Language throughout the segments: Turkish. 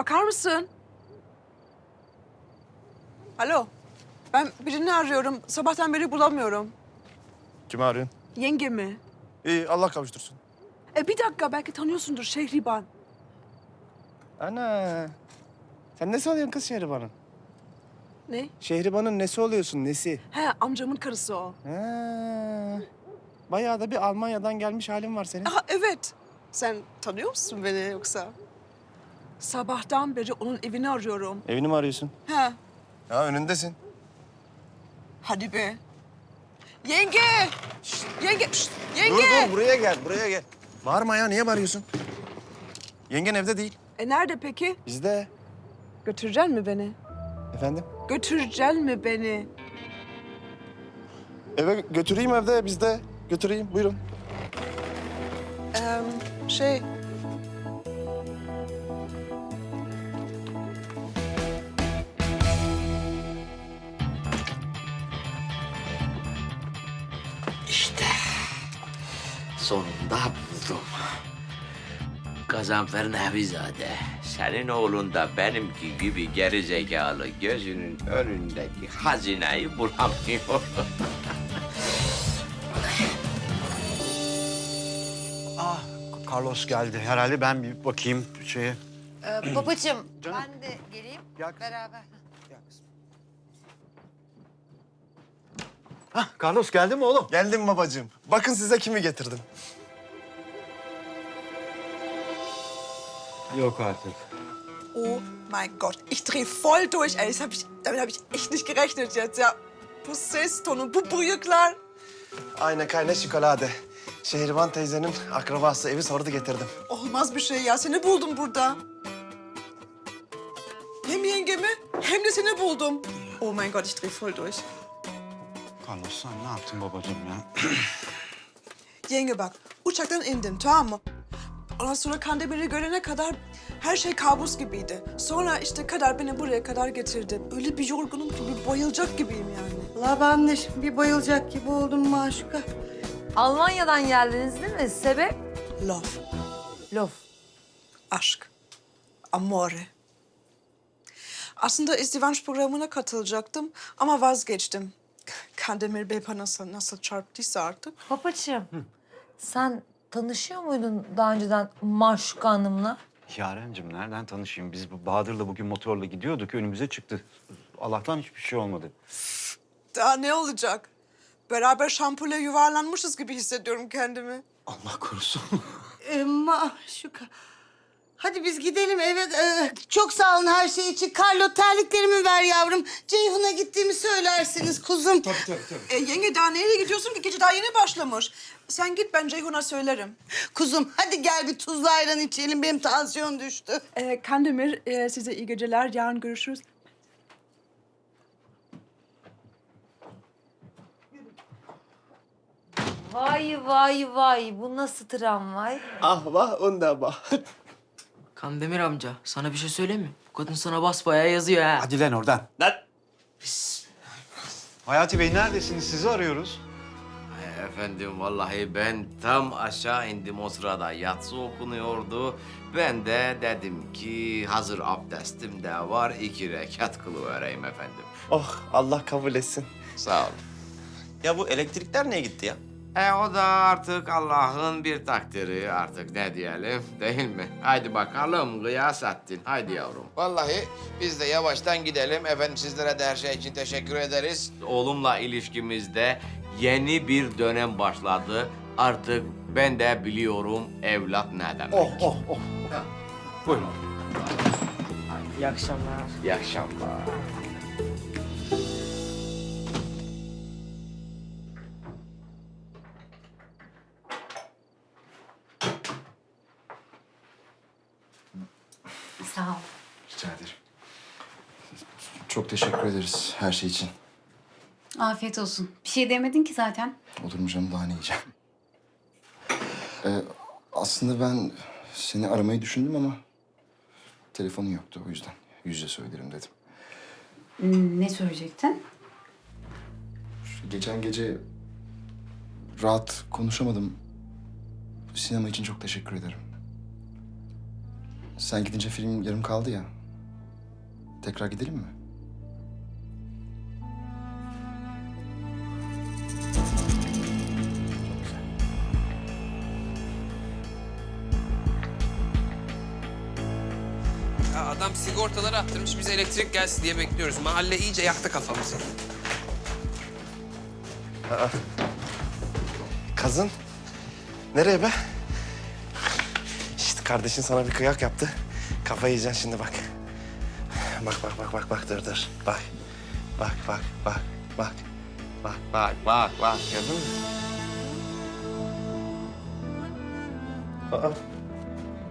Bakar mısın? Alo. Ben birini arıyorum. Sabahtan beri bulamıyorum. Kimi arıyorsun? Yengemi. İyi Allah kavuştursun. E bir dakika belki tanıyorsundur Şehriban. Ana. Sen nesi oluyorsun kız Şehriban'ın? Ne? Şehriban'ın nesi oluyorsun nesi? He amcamın karısı o. Ha. Bayağı da bir Almanya'dan gelmiş halin var senin. Aha evet. Sen tanıyor musun beni yoksa? Sabahtan beri onun evini arıyorum. Evini mi arıyorsun? He. Ya önündesin. Hadi be. Yenge! Şşt, yenge! Şşt, yenge! Dur dur buraya gel buraya gel. Bağırma ya niye bağırıyorsun? Yengen evde değil. E nerede peki? Bizde. Götüreceksin mi beni? Efendim? Götüreceksin mi beni? Eve götüreyim evde bizde. Götüreyim buyurun. Ee, şey... sonunda buldum. Gazanfer Nevizade, senin oğlun da benimki gibi geri zekalı gözünün önündeki hazineyi bulamıyor. Ah, Carlos geldi. Herhalde ben bir bakayım şeye. Ee, babacığım Canım. ben de geleyim Gel beraber. Hah, Carlos geldi mi oğlum? Geldim babacığım. Bakın size kimi getirdim. Yok artık. Oh mein Gott, ich drehe voll durch, ey. Das hab ich, damit habe ich echt nicht gerechnet jetzt, ja. Bu ses tonu, bu bıyıklar. Aynen kayna şokolade. Şehriban teyzenin akrabası evi sordu getirdim. Olmaz bir şey ya. Seni buldum burada. Hem yengemi hem de seni buldum. Oh mein Gott, ich drehe voll durch. Carlos sen ne yaptın babacığım ya? Yenge bak, uçaktan indim tamam mı? Ondan sonra Kandemir'i görene kadar her şey kabus gibiydi. Sonra işte kader beni buraya kadar getirdi. Öyle bir yorgunum ki bir bayılacak gibiyim yani. La ben de şimdi bir bayılacak gibi oldum maşuka. Almanya'dan geldiniz değil mi? Sebep? Love, Lof. aşk, amore. Aslında izdivaç programına katılacaktım ama vazgeçtim. Kandemir Bey bana nasıl, nasıl çarptıysa artık. Babacığım sen tanışıyor muydun daha önceden Maşuka Hanım'la? Yarencim nereden tanışayım? Biz bu Bahadır'la bugün motorla gidiyorduk. Önümüze çıktı. Allah'tan hiçbir şey olmadı. Daha ne olacak? Beraber şampule yuvarlanmışız gibi hissediyorum kendimi. Allah korusun. Ee, maşuka. Hadi biz gidelim eve. Ee, çok sağ olun her şey için. Carlo terliklerimi ver yavrum. Ceyhun'a gittiğimi söylersiniz kuzum. E, yenge daha nereye gidiyorsun ki? Gece daha yeni başlamış. Sen git ben Ceyhun'a söylerim. Kuzum hadi gel bir tuzlu ayran içelim. Benim tansiyon düştü. E, Kandemir e, size iyi geceler. Yarın görüşürüz. Vay vay vay bu nasıl tramvay? Ah vah onda bah. Kandemir amca, sana bir şey söyleyeyim mi? Bu kadın sana basbayağı yazıyor ha. Hadi lan oradan. Lan. Hayati Bey neredesiniz? Sizi arıyoruz. Efendim vallahi ben tam aşağı indim o sırada yatsı okunuyordu. Ben de dedim ki hazır abdestim de var iki rekat kılıvereyim efendim. Oh Allah kabul etsin. Sağ ol. Ya bu elektrikler niye gitti ya? E o da artık Allah'ın bir takdiri artık ne diyelim değil mi? Haydi bakalım Gıyasettin. Haydi yavrum. Vallahi biz de yavaştan gidelim. Efendim sizlere de her şey için teşekkür ederiz. Oğlumla ilişkimizde yeni bir dönem başladı. Artık ben de biliyorum evlat ne demek. Oh oh oh. Buyurun. İyi akşamlar. İyi akşamlar. Sağ ol. Rica ederim. Çok teşekkür ederiz her şey için. Afiyet olsun. Bir şey demedin ki zaten. Olur mu canım daha ne yiyeceğim? Ee, aslında ben seni aramayı düşündüm ama telefonun yoktu o yüzden yüz yüze söylerim dedim. Hmm, ne söyleyecektin? Geçen gece rahat konuşamadım. Sinema için çok teşekkür ederim. Sen gidince film yarım kaldı ya. Tekrar gidelim mi? Ya adam sigortaları attırmış, biz elektrik gelsin diye bekliyoruz. Mahalle iyice yaktı kafamızı. Kazın. Nereye be? Kardeşin sana bir kıyak yaptı. Kafayı yiyeceksin şimdi bak. Bak bak bak bak bak dur dur. Bak. Bak bak bak bak. Bak bak bak bak. Gördün mü? Aa.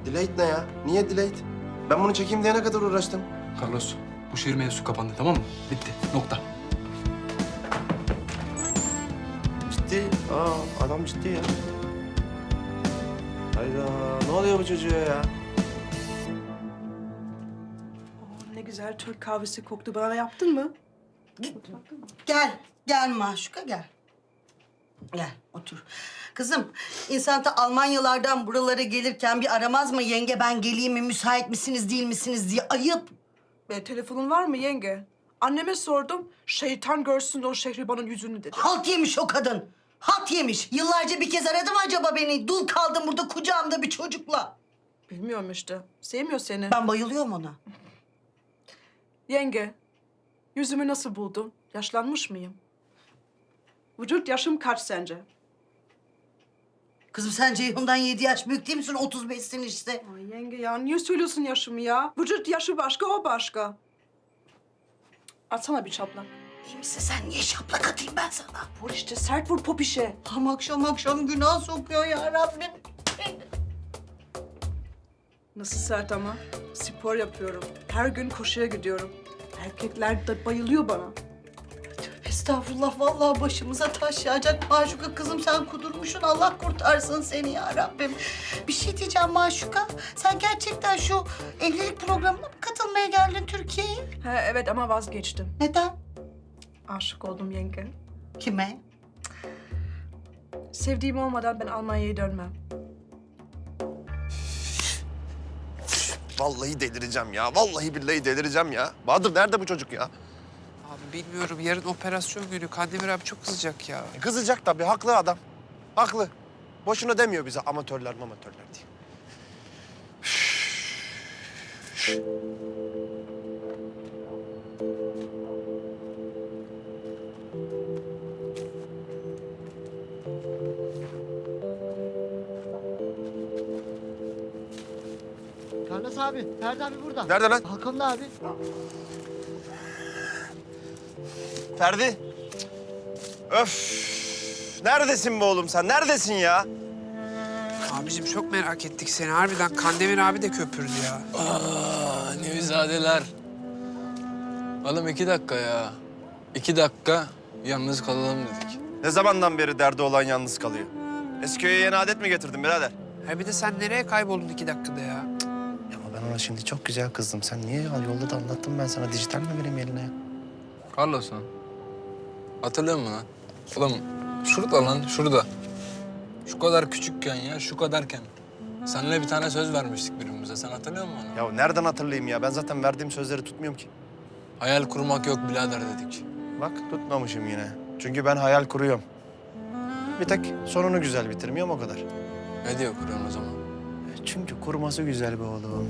Delayed ne ya? Niye delayed? Ben bunu çekeyim diye ne kadar uğraştım. Carlos, bu şehir mevzusu kapandı tamam mı? Bitti, nokta. Ciddi. Aa adam ciddi ya. Hayda ne oluyor bu çocuğa ya? Ne güzel Türk kahvesi koktu. Bana yaptın mı? Gel, gel Maşuka gel. Gel, otur. Kızım, insan da Almanyalardan buralara gelirken bir aramaz mı? Yenge ben geleyim mi, müsait misiniz, değil misiniz diye. Ayıp. E, telefonun var mı yenge? Anneme sordum. Şeytan görsün o Şehriban'ın yüzünü dedi. Halt yemiş o kadın. Halt yemiş. Yıllarca bir kez aradı mı acaba beni? Dul kaldım burada kucağımda bir çocukla. Bilmiyorum işte. Sevmiyor seni. Ben bayılıyorum ona. Yenge, yüzümü nasıl buldun? Yaşlanmış mıyım? Vücut yaşım kaç sence? Kızım sen Ceyhun'dan yedi yaş büyük değil misin? 35'sin işte. Ay yenge ya niye söylüyorsun yaşımı ya? Vücut yaşı başka o başka. Atsana bir çaplak. Misin sen? Niye şaplak atayım ben sana? Vur işte sert vur popişe. Tam akşam akşam günah sokuyor ya Rabbim. Nasıl sert ama? Spor yapıyorum. Her gün koşuya gidiyorum. Erkekler de bayılıyor bana. Estağfurullah vallahi başımıza taş yağacak Maşuka kızım sen kudurmuşsun Allah kurtarsın seni ya Rabbim. Bir şey diyeceğim Maşuka sen gerçekten şu evlilik programına mı katılmaya geldin Türkiye'ye? Evet ama vazgeçtim. Neden? Aşık oldum yenge. Kime? Sevdiğim olmadan ben Almanya'ya dönmem. Vallahi delireceğim ya. Vallahi billahi delireceğim ya. Bahadır nerede bu çocuk ya? Abi bilmiyorum, yarın operasyon günü. Kandemir abi çok kızacak ya. E, Kızacak tabii. Haklı adam. Haklı. Boşuna demiyor bize amatörler amatörler diye. Carlos abi, Ferdi abi burada. Nerede lan? Balkonda abi. Ferdi. Öf. Neredesin be oğlum sen? Neredesin ya? Abicim çok merak ettik seni. Harbiden Kandemir abi de köpürdü ya. Aa, Nevizadeler. Oğlum iki dakika ya. İki dakika yalnız kalalım dedik. Ne zamandan beri derdi olan yalnız kalıyor? Esköy'e yeni adet mi getirdin birader? Ha bir de sen nereye kayboldun iki dakikada ya? Şimdi çok güzel kızdım. Sen niye ya? Yolda da anlattım ben sana. Dijital mi vereyim eline ya? Carlos lan. Hatırlıyor musun lan? Oğlum şurada lan şurada. Şu kadar küçükken ya şu kadarken. Seninle bir tane söz vermiştik birbirimize. Sen hatırlıyor musun onu? Ya nereden hatırlayayım ya? Ben zaten verdiğim sözleri tutmuyorum ki. Hayal kurmak yok birader dedik. Bak tutmamışım yine. Çünkü ben hayal kuruyorum. Bir tek sonunu güzel bitirmiyorum o kadar. Ne diyor kuruyorsun o zaman? Çünkü kurması güzel be oğlum.